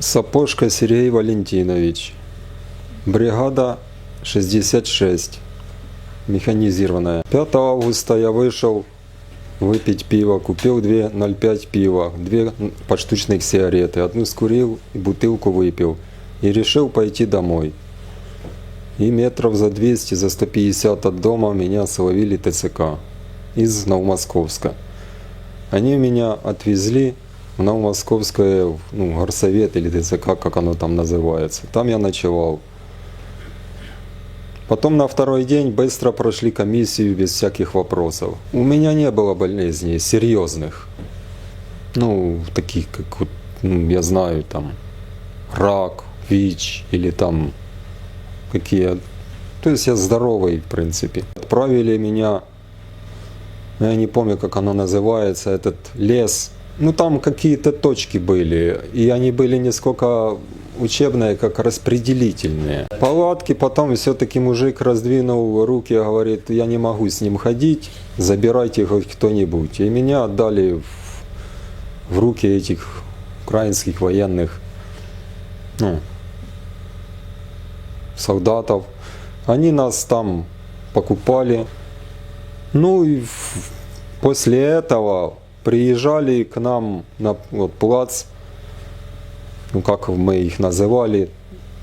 Сапожка Сергей Валентинович. Бригада 66. Механизированная. 5 августа я вышел выпить пиво. Купил 2,05 пива, две поштучных сигареты. Одну скурил и бутылку выпил. И решил пойти домой. И метров за 200, за 150 от дома меня словили ТЦК из Новомосковска. Они меня отвезли в Новомосковское, ну, горсовет или ТЦК, как оно там называется. Там я ночевал. Потом на второй день быстро прошли комиссию без всяких вопросов. У меня не было болезней серьезных. Ну, таких, как вот, ну, я знаю, там, рак, ВИЧ или там какие. То есть я здоровый, в принципе. Отправили меня, я не помню, как оно называется, этот лес. Ну, там какие-то точки были, и они были не сколько учебные, как распределительные. Палатки, потом все-таки мужик раздвинул руки, говорит, я не могу с ним ходить, забирайте хоть кто-нибудь. И меня отдали в, в руки этих украинских военных, ну, солдатов. Они нас там покупали. Ну и после этого приезжали к нам на вот, плац, ну как мы их называли,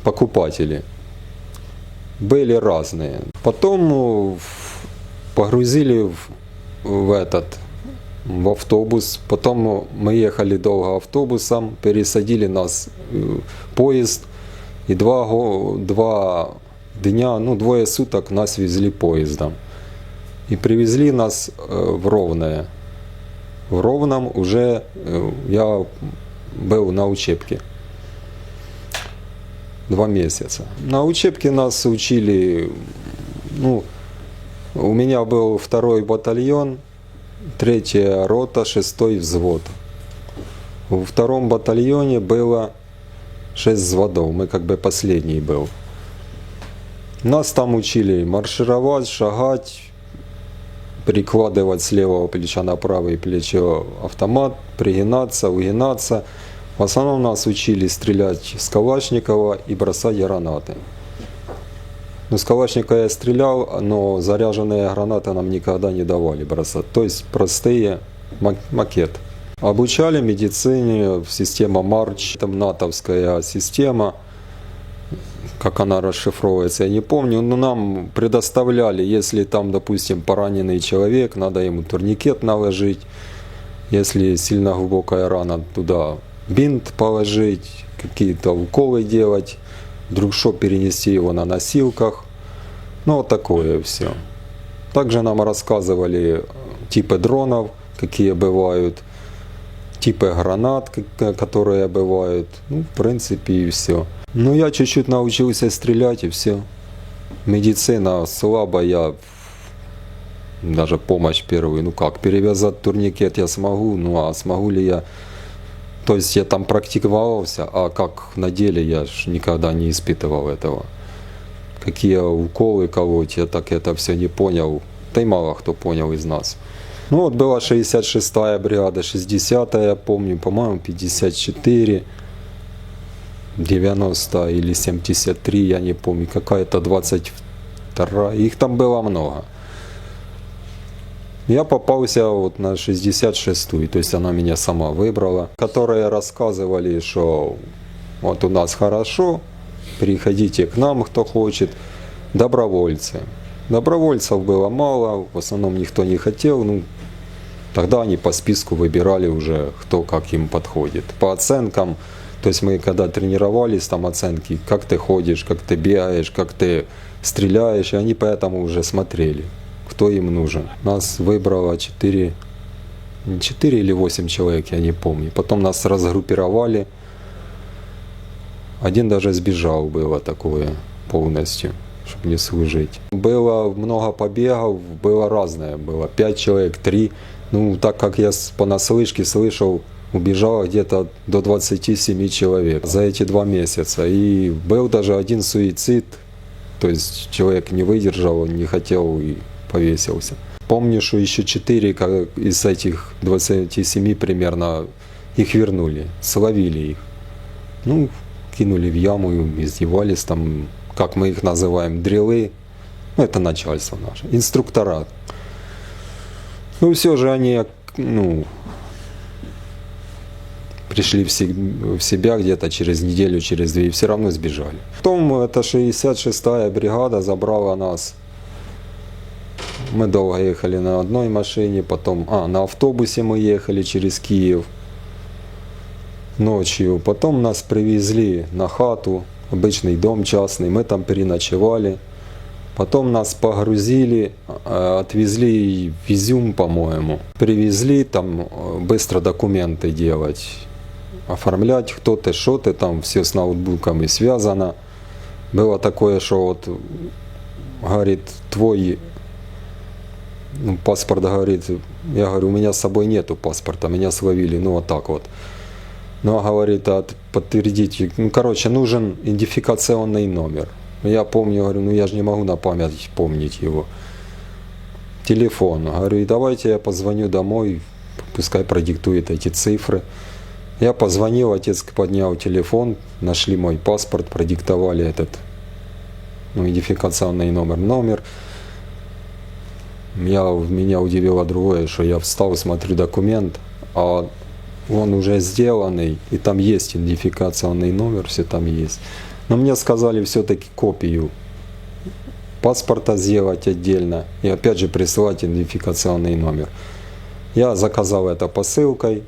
покупатели. Были разные. Потом ну, погрузили в, в этот в автобус. Потом мы ехали долго автобусом, пересадили нас э, в поезд. И два, два дня, ну двое суток нас везли поездом. И привезли нас э, в Ровное. В Ровном уже э, я был на учебке. Два месяца. На учебке нас учили, ну, у меня был второй батальон, третья рота, шестой взвод. Во втором батальоне было шесть взводов, мы как бы последний был. Нас там учили маршировать, шагать, перекладывать с левого плеча на правое плечо автомат, пригинаться, угинаться. В основном нас учили стрелять с Калашникова и бросать гранаты. Ну, с Калашникова я стрелял, но заряженные гранаты нам никогда не давали бросать. То есть простые ма- макет. Обучали медицине, система Марч, там натовская система, как она расшифровывается, я не помню, но нам предоставляли, если там, допустим, пораненный человек, надо ему турникет наложить, если сильно глубокая рана, туда бинт положить, какие-то уколы делать, вдруг что перенести его на носилках. Ну, вот такое все. Также нам рассказывали типы дронов, какие бывают, типы гранат, которые бывают. Ну, в принципе, и все. Ну, я чуть-чуть научился стрелять, и все. Медицина слабая, даже помощь первую. Ну как, перевязать турникет я смогу, ну а смогу ли я... То есть я там практиковался, а как на деле я ж никогда не испытывал этого. Какие уколы колоть, я так это все не понял. Да и мало кто понял из нас. Ну вот была 66-я бригада, 60-я, я помню, по-моему, 54, 90 или 73, я не помню, какая-то 22, их там было много. Я попался вот на 66-ю, то есть она меня сама выбрала, которые рассказывали, что вот у нас хорошо, приходите к нам, кто хочет, добровольцы. Добровольцев было мало, в основном никто не хотел, ну, тогда они по списку выбирали уже, кто как им подходит. По оценкам, то есть мы когда тренировались, там оценки, как ты ходишь, как ты бегаешь, как ты стреляешь, и они поэтому уже смотрели, кто им нужен. Нас выбрало 4, 4 или 8 человек, я не помню. Потом нас разгруппировали. Один даже сбежал, было такое полностью, чтобы не служить. Было много побегов, было разное. Было 5 человек, 3. Ну, так как я понаслышке слышал, убежало где-то до 27 человек за эти два месяца. И был даже один суицид, то есть человек не выдержал, не хотел и повесился. Помню, что еще 4 из этих 27 примерно их вернули, словили их. Ну, кинули в яму, издевались там, как мы их называем, дрелы. Ну, это начальство наше, инструктора. Ну, все же они, ну, пришли в се- в себя где-то через неделю, через две, и все равно сбежали. Потом эта 66-я бригада забрала нас. Мы долго ехали на одной машине, потом, а, на автобусе мы ехали через Киев ночью. Потом нас привезли на хату, обычный дом частный, мы там переночевали. Потом нас погрузили, э, отвезли в Изюм, по-моему. Привезли там э, быстро документы делать, оформлять, кто ты, что ты, там все с ноутбуками связано. Было такое, что вот, говорит, твой ну, паспорт, говорит, я говорю, у меня с собой нету паспорта, меня словили, ну вот так вот. Ну, а говорит, а подтвердите, ну, короче, нужен идентификационный номер. Я помню, говорю, ну я же не могу на память помнить его. Телефон. Говорю, и давайте я позвоню домой, пускай продиктует эти цифры. Я позвонил, отец поднял телефон, нашли мой паспорт, продиктовали этот ну, идентификационный номер. Номер. Я, меня удивило другое, что я встал, смотрю документ, а он уже сделанный, и там есть идентификационный номер, все там есть. Но мне сказали все-таки копию паспорта сделать отдельно и опять же присылать идентификационный номер. Я заказал это посылкой,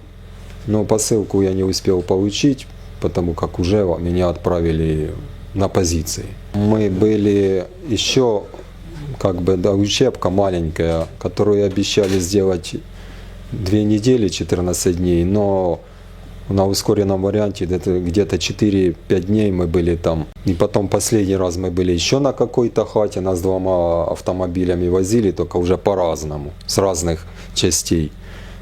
но посылку я не успел получить, потому как уже меня отправили на позиции. Мы были еще как бы да, учебка маленькая, которую обещали сделать две недели, 14 дней, но на ускоренном варианте где-то где-то 4-5 дней мы были там. И потом последний раз мы были еще на какой-то хате, нас двумя автомобилями возили, только уже по-разному, с разных частей,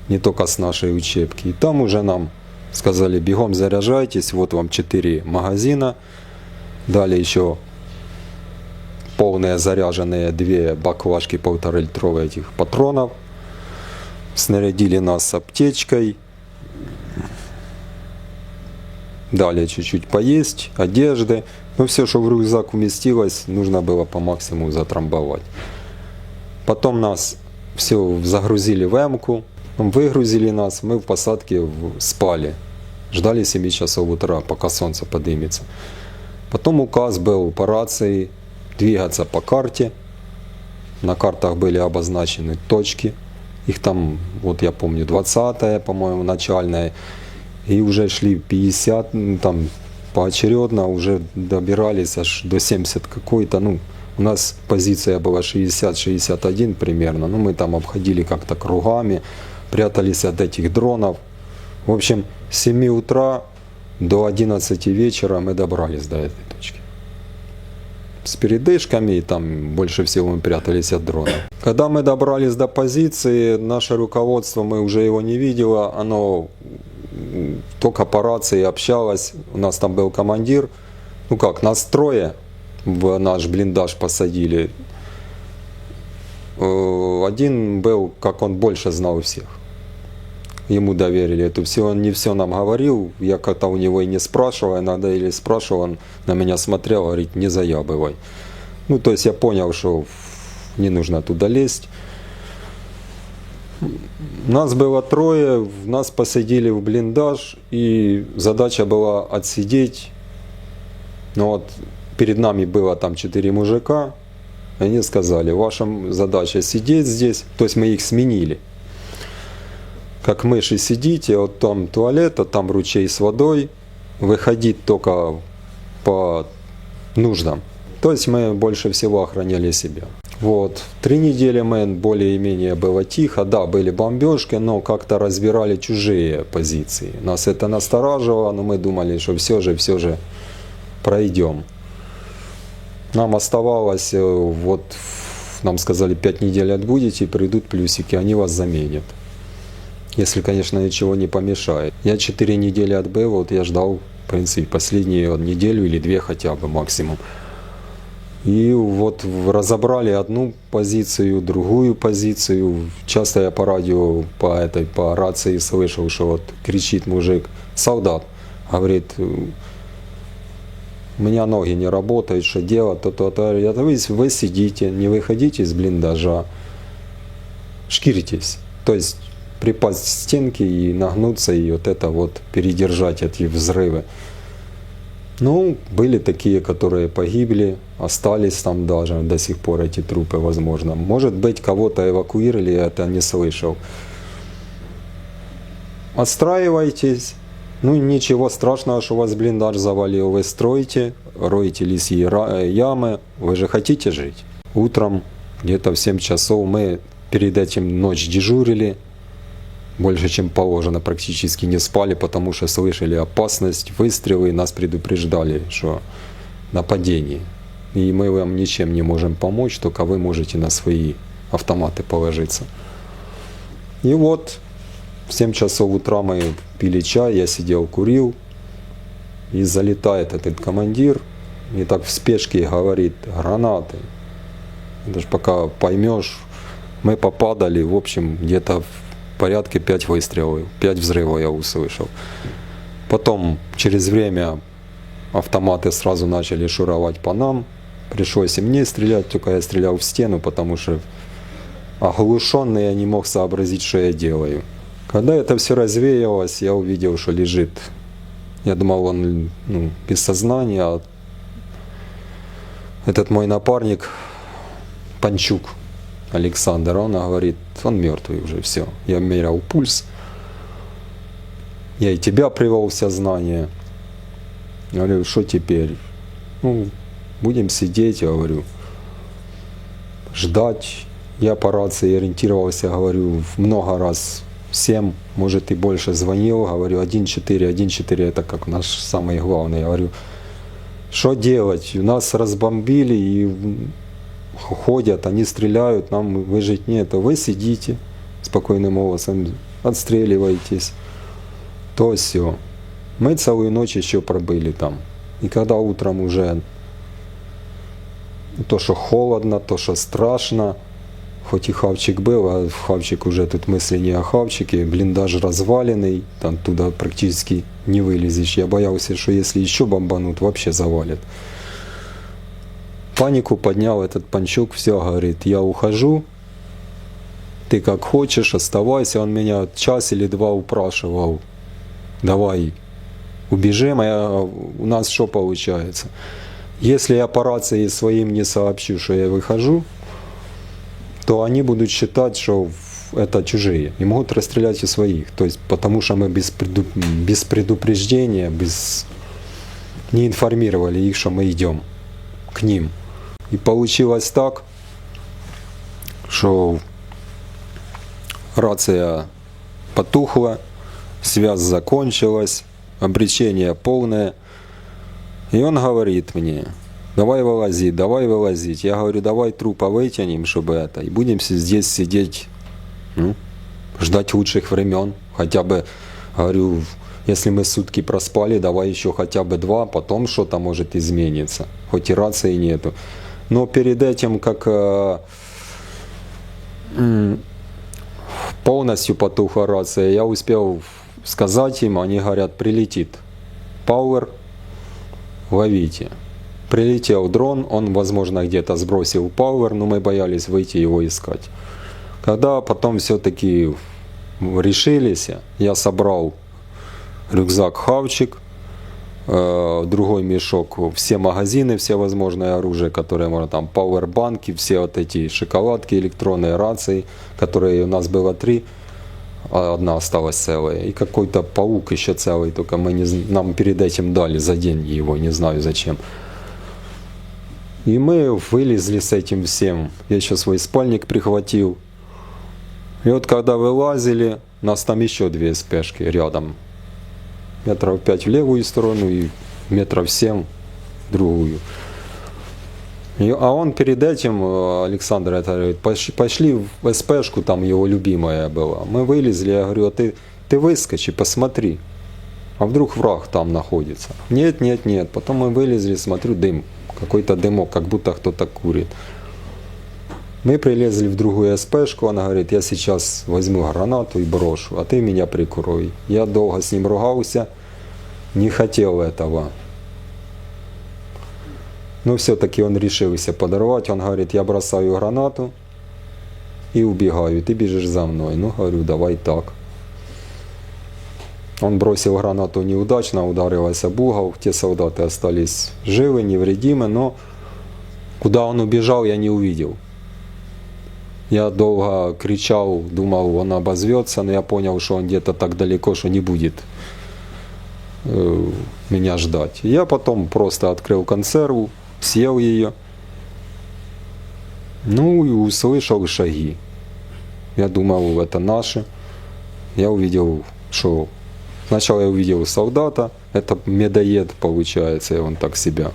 не только с нашей учебки. И там уже нам сказали, бегом заряжайтесь, вот вам 4 магазина, дали еще полные заряженные две баклажки полтора литровые этих патронов, снарядили нас аптечкой, дали чуть-чуть поесть, одежды. Ну, все, что в рюкзак уместилось, нужно было по максимуму затрамбовать. Потом нас все загрузили в эмку, выгрузили нас, мы в посадке спали. Ждали 7 часов утра, пока солнце поднимется. Потом указ был по рации двигаться по карте. На картах были обозначены точки. Их там, вот я помню, 20 по-моему, начальная. И уже шли 50, ну, там поочередно уже добирались аж до 70 какой-то. Ну, у нас позиция была 60-61 примерно. Ну, мы там обходили как-то кругами, прятались от этих дронов. В общем, с 7 утра до 11 вечера мы добрались до этой точки. С передышками, и там больше всего мы прятались от дрона. Когда мы добрались до позиции, наше руководство, мы уже его не видело, оно только по рации общалось. У нас там был командир, ну как, нас трое в наш блиндаж посадили. Э, Один был, как он больше знал всех ему доверили это все, он не все нам говорил, я как-то у него и не спрашивал, иногда или спрашивал, он на меня смотрел, говорит, не заябывай. Ну, то есть я понял, что не нужно туда лезть. Нас было трое, нас посадили в блиндаж, и задача была отсидеть. Ну вот, перед нами было там четыре мужика, они сказали, ваша задача сидеть здесь, то есть мы их сменили как мыши сидите, вот там туалет, а там ручей с водой, выходить только по нуждам. То есть мы больше всего охраняли себя. Вот. Три недели мы более-менее было тихо. Да, были бомбежки, но как-то разбирали чужие позиции. Нас это настораживало, но мы думали, что все же, все же пройдем. Нам оставалось, э, вот нам сказали, пять недель отбудете, придут плюсики, они вас заменят. Если, конечно, ничего не помешает. Я 4 недели отбыл, вот я ждал, в принципе, последнюю неделю или две хотя бы максимум. И вот разобрали одну позицию, другую позицию. Часто я по радио, по этой, по рации слышал, что вот кричит мужик, солдат, говорит, у меня ноги не работают, что делать, то-то, то. Я говорю, вы сидите, не выходите из блиндажа, шкиритесь. То есть припасть к стенке и нагнуться и вот это вот передержать эти взрывы. Ну, были такие, которые погибли, остались там даже до сих пор эти трупы, возможно. Может быть, кого-то эвакуировали, я это не слышал. Отстраивайтесь. Ну, ничего страшного, что вас блиндаж завалил. Вы строите, роете лисьи э, ямы. Вы же хотите жить. Утром, где-то в 7 часов, мы перед этим ночь дежурили. Больше, чем положено, практически не спали, потому что слышали опасность, выстрелы, и нас предупреждали, что нападение. И мы вам ничем не можем помочь, только вы можете на свои автоматы положиться. И вот в 7 часов утра мы пили чай, я сидел, курил, и залетает этот командир, и так в спешке говорит, гранаты. Даже пока поймешь, мы попадали, в общем, где-то порядке 5 выстрелов, 5 взрывов я услышал. Потом, через время, автоматы сразу начали шуровать по нам. Пришлось и мне стрелять, только я стрелял в стену, потому что оглушенный я не мог сообразить, что я делаю. Когда это все развеялось, я увидел, что лежит. Я думал, он ну, без сознания. а Этот мой напарник, Панчук Александр, он говорит, он мертвый уже, все. Я мерял пульс. Я и тебя привел в сознание. Я говорю, что теперь? Ну, будем сидеть, я говорю, ждать. Я по рации ориентировался, говорю, много раз, 7, может и больше звонил, говорю, 1-4, 1-4, это как наш самый главный. Я говорю, что делать? Нас разбомбили и ходят, они стреляют, нам выжить нет. А вы сидите спокойным голосом, отстреливаетесь, то все. Мы целую ночь еще пробыли там. И когда утром уже то, что холодно, то, что страшно, хоть и хавчик был, а хавчик уже тут мысли не о хавчике, блиндаж разваленный, там туда практически не вылезешь. Я боялся, что если еще бомбанут, вообще завалят. Панику поднял этот панчук, все, говорит, я ухожу, ты как хочешь, оставайся. Он меня час или два упрашивал, давай убежим, а я, у нас что получается? Если я по рации своим не сообщу, что я выхожу, то они будут считать, что это чужие и могут расстрелять и своих. То есть потому что мы без, преду, без предупреждения, без не информировали их, что мы идем к ним. И получилось так, что рация потухла, связь закончилась, обречение полное. И он говорит мне, давай вылазить, давай вылазить. Я говорю, давай трупа вытянем, чтобы это, и будем здесь сидеть, ну, ждать лучших времен. Хотя бы, говорю, если мы сутки проспали, давай еще хотя бы два, потом что-то может измениться. Хоть и рации нету. Но перед этим, как э, полностью потухла рация, я успел сказать им, они говорят, прилетит. Power, ловите. Прилетел дрон, он, возможно, где-то сбросил Power, но мы боялись выйти его искать. Когда потом все-таки решились, я собрал рюкзак Хавчик, э, другой мешок, все магазины, все возможное оружие, которое можно там, пауэрбанки, все вот эти шоколадки, электронные рации, которые у нас было три, а одна осталась целая. И какой-то паук еще целый, только мы не, нам перед этим дали за деньги его, не знаю зачем. И мы вылезли с этим всем. Я еще свой спальник прихватил. И вот когда вылазили, нас там еще две спешки рядом. Метров пять в левую сторону и метров семь в другую. И- а он перед этим, э, Александр, это говорит, пошли, пошли в СПшку, там его любимая была. Мы вылезли, я говорю, а ты, ты выскочи, посмотри. А вдруг враг там находится? Нет, нет, нет. Потом мы вылезли, смотрю, дым. Какой-то дымок, как будто кто-то курит. Мы прилезли в другую СПшку, она говорит, я сейчас возьму гранату и брошу, а ты меня прикрой. Я долго с ним ругался, не хотел этого. Но все-таки он решился подорвать. Он говорит, я бросаю гранату и убегаю. Ты бежишь за мной. Ну, говорю, давай так. Он бросил гранату неудачно, ударилась об угол. Те солдаты остались живы, невредимы, но куда он убежал, я не увидел. Я долго кричал, думал, он обозвется, но я понял, что он где-то так далеко, что не будет э, меня ждать. Я потом просто открыл консерву, съел ее. Ну и услышал шаги. Я думал, это наши. Я увидел, что... Сначала я увидел солдата, это медоед получается, и он так себя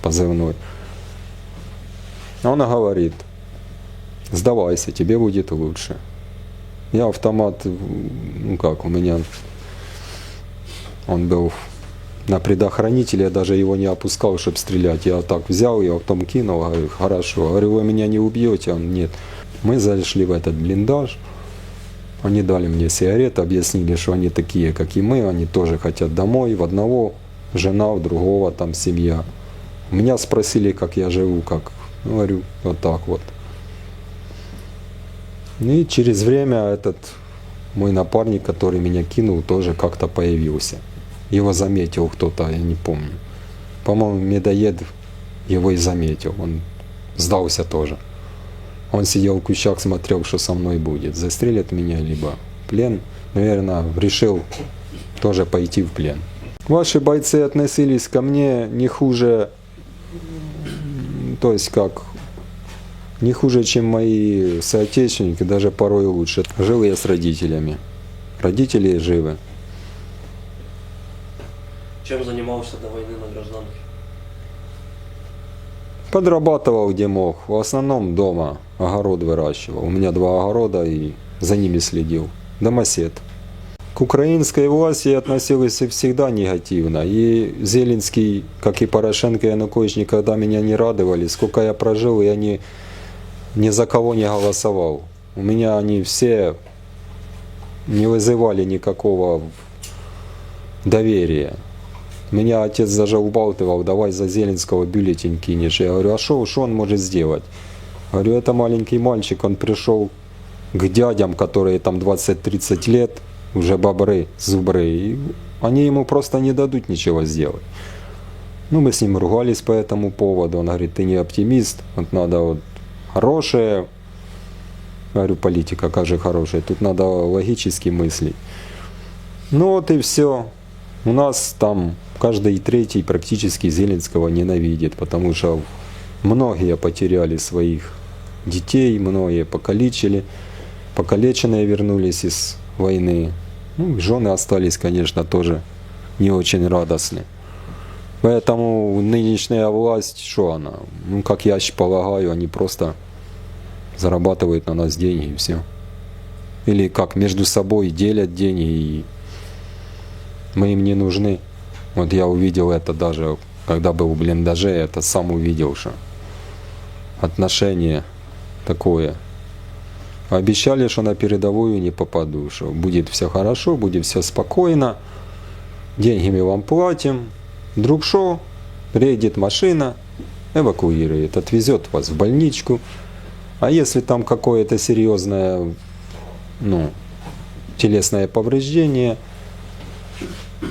позывной. Он говорит, сдавайся, тебе будет лучше. Я автомат, ну как, у меня он был на предохранителе, я даже его не опускал, чтобы стрелять. Я так взял, я потом кинул, говорю, хорошо. Говорю, вы меня не убьете? Он, нет. Мы зашли в этот блиндаж, они дали мне сигареты, объяснили, что они такие, как и мы, они тоже хотят домой. В одного жена, у другого там семья. Меня спросили, как я живу, как. Говорю, вот так вот. И через время этот мой напарник, который меня кинул, тоже как-то появился. Его заметил кто-то, я не помню. По-моему, медоед его и заметил. Он сдался тоже. Он сидел в кущах, смотрел, что со мной будет. Застрелят меня, либо плен. Наверное, решил тоже пойти в плен. Ваши бойцы относились ко мне не хуже, то есть как, не хуже, чем мои соотечественники, даже порой лучше. Жил я с родителями. Родители живы. Чем занимался до войны на гражданке? Подрабатывал где мог. В основном дома огород выращивал. У меня два огорода и за ними следил. Домосед. К украинской власти я относился всегда негативно. И Зеленский, как и Порошенко и Янукович, никогда меня не радовали. Сколько я прожил, я ни, ни за кого не голосовал. У меня они все не вызывали никакого доверия. Меня отец даже убалтывал, давай за Зеленского бюллетень кинешь. Я говорю, а что он может сделать? Говорю, это маленький мальчик, он пришел к дядям, которые там 20-30 лет, уже бобры, зубры, и они ему просто не дадут ничего сделать. Ну, мы с ним ругались по этому поводу. Он говорит, ты не оптимист, вот надо вот хорошее. Говорю, политика, как же хорошая, тут надо логически мыслить. Ну вот и все. У нас там каждый третий практически Зеленского ненавидит, потому что многие потеряли своих детей, многие покалечили, покалеченные вернулись из войны. Ну, жены остались, конечно, тоже не очень радостны. Поэтому нынешняя власть, что она? Ну, как я полагаю, они просто зарабатывают на нас деньги и все. Или как между собой делят деньги и мы им не нужны. Вот я увидел это даже, когда был в блиндаже, это сам увидел, что отношение такое. Обещали, что на передовую не попаду, что будет все хорошо, будет все спокойно, деньги мы вам платим, вдруг что, приедет машина, эвакуирует, отвезет вас в больничку, а если там какое-то серьезное, ну, телесное повреждение,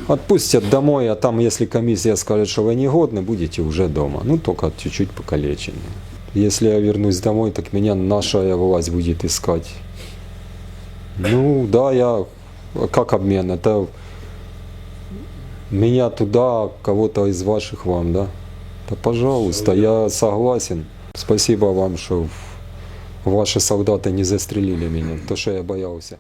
отпустят домой, а там, если комиссия скажет, что вы негодны, будете уже дома. Ну, только чуть-чуть покалечены. Если я вернусь домой, так меня наша власть будет искать. Ну, да, я... Как обмен? Это меня туда, кого-то из ваших вам, да? Да, пожалуйста, я согласен. Спасибо вам, что ваши солдаты не застрелили меня, то, что я боялся.